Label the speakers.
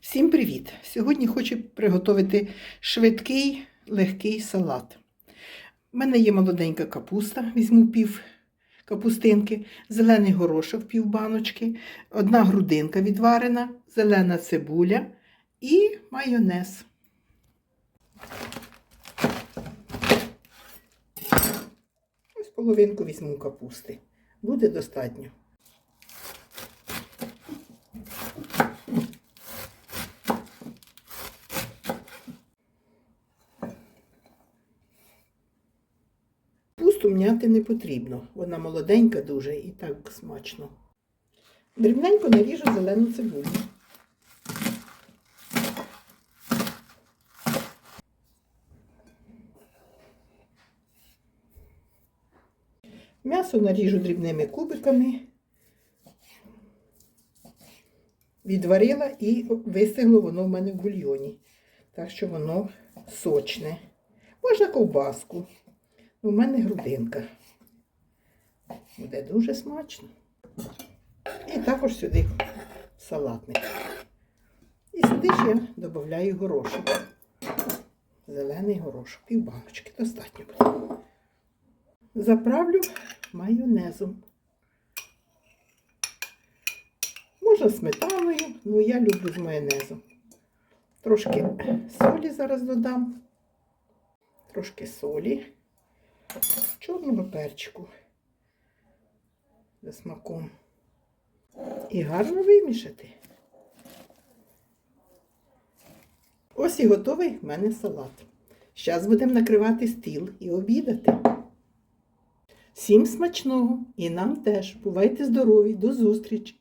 Speaker 1: Всім привіт! Сьогодні хочу приготувати швидкий легкий салат. У мене є молоденька капуста, візьму пів капустинки, зелений горошок пів баночки, одна грудинка відварена, зелена цибуля і майонез. Ось половинку візьму капусти. Буде достатньо. Пусту м'яти не потрібно. Вона молоденька дуже і так смачно. Дрібненько наріжу зелену цибулю. М'ясо наріжу дрібними кубиками. Відварила і вистигло воно в мене в бульйоні. Так що воно сочне. Можна ковбаску. У мене грудинка. Буде дуже смачно. І також сюди салатник. І сюди я додаю горошок. Зелений горошок. Пів баночки. Достатньо буде. Заправлю майонезом. Можна сметаною, але я люблю з майонезом. Трошки солі зараз додам. Трошки солі чорного перчику за смаком. І гарно вимішати. Ось і готовий в мене салат. Зараз будемо накривати стіл і обідати. Всім смачного і нам теж. Бувайте здорові, до зустрічі!